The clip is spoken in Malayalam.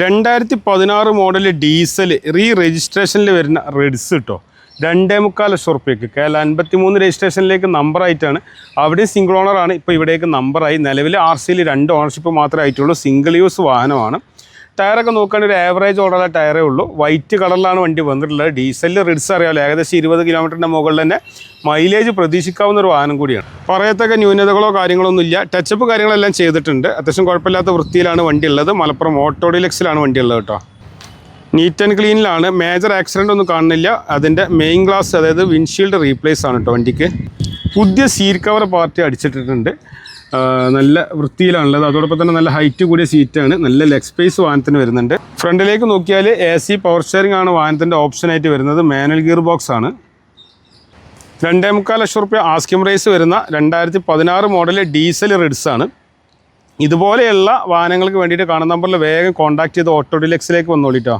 രണ്ടായിരത്തി പതിനാറ് മോഡൽ ഡീസൽ റീ രജിസ്ട്രേഷനിൽ വരുന്ന റെഡ്സ് കിട്ടോ രണ്ടേ മുക്കാൽ ലക്ഷം റുപ്യക്ക് കേരള അൻപത്തി മൂന്ന് രജിസ്ട്രേഷനിലേക്ക് നമ്പറായിട്ടാണ് അവിടെ സിംഗിൾ ഓണറാണ് ഇപ്പോൾ ഇവിടേക്ക് നമ്പറായി നിലവിൽ ആർ സിയിൽ രണ്ട് ഓണർഷിപ്പ് മാത്രമേ ആയിട്ടുള്ളൂ. സിംഗിൾ യൂസ് വാഹനമാണ്. ടയറൊക്കെ നോക്കുകയാണെങ്കിൽ ഒരു ആവറേജ് ഓർഡറുള്ള ടയറേ ഉള്ളൂ. വൈറ്റ് കളറിലാണ് വണ്ടി വന്നിട്ടുള്ളത്. ഡീസലിൽ റിഡ്സ് അറിയാമല്ലോ. ഏകദേശം ഇരുപത് കിലോമീറ്ററിന്റെ മുകളിൽ തന്നെ മൈലേജ് പ്രതീക്ഷിക്കാവുന്ന ഒരു വാഹനം കൂടിയാണ്. പറയത്തക്ക ന്യൂനതകളോ കാര്യങ്ങളോ ഒന്നുമില്ല ടച്ചപ്പ് കാര്യങ്ങളെല്ലാം ചെയ്തിട്ടുണ്ട്. അത്യാവശ്യം കുഴപ്പമില്ലാത്ത വൃത്തിയിലാണ് വണ്ടി ഉള്ളത്. മലപ്പുറം ഓട്ടോ ഡിലക്സിലാണ് വണ്ടി ഉള്ളത് കേട്ടോ. നീറ്റ് ആൻഡ് ക്ലീനിലാണ് മേജർ ആക്സിഡന്റ് ഒന്നും കാണുന്നില്ല. അതിന്റെ മെയിൻ ഗ്ലാസ് അതായത് വിൻഷീൽഡ് റീപ്ലേസ് ആണ് കേട്ടോ വണ്ടിക്ക്. പുതിയ സീറ്റ് കവർ പാർട്ടി അടിച്ചിട്ടിട്ടുണ്ട്. നല്ല വൃത്തിയിലാണുള്ളത്. അതോടൊപ്പം തന്നെ നല്ല ഹൈറ്റ് കൂടിയ സീറ്റാണ് നല്ല ലെഗ് സ്പേസ് വാഹനത്തിന് വരുന്നുണ്ട്. ഫ്രണ്ടിലേക്ക് നോക്കിയാൽ എ സി പവർ സ്റ്റിയറിംഗ് ആണ് വാഹനത്തിന്റെ ഓപ്ഷനായിട്ട് വരുന്നത്. മാനുവൽ ഗിയർ ബോക്സ് ആണ്. രണ്ടേ മുക്കാൽ ലക്ഷം റുപ്യ ആസ്കിം റേസ് വരുന്ന രണ്ടായിരത്തി പതിനാറ് മോഡൽ ഡീസൽ റിഡ്സ് ആണ്. ഇതുപോലെയുള്ള വാഹനങ്ങൾക്ക് വേണ്ടിയിട്ട് കാണുന്ന നമ്പറിൽ വേഗം കോൺടാക്ട് ചെയ്ത് ഓട്ടോ ഡിലക്സിലേക്ക് വന്നോളിട്ടോ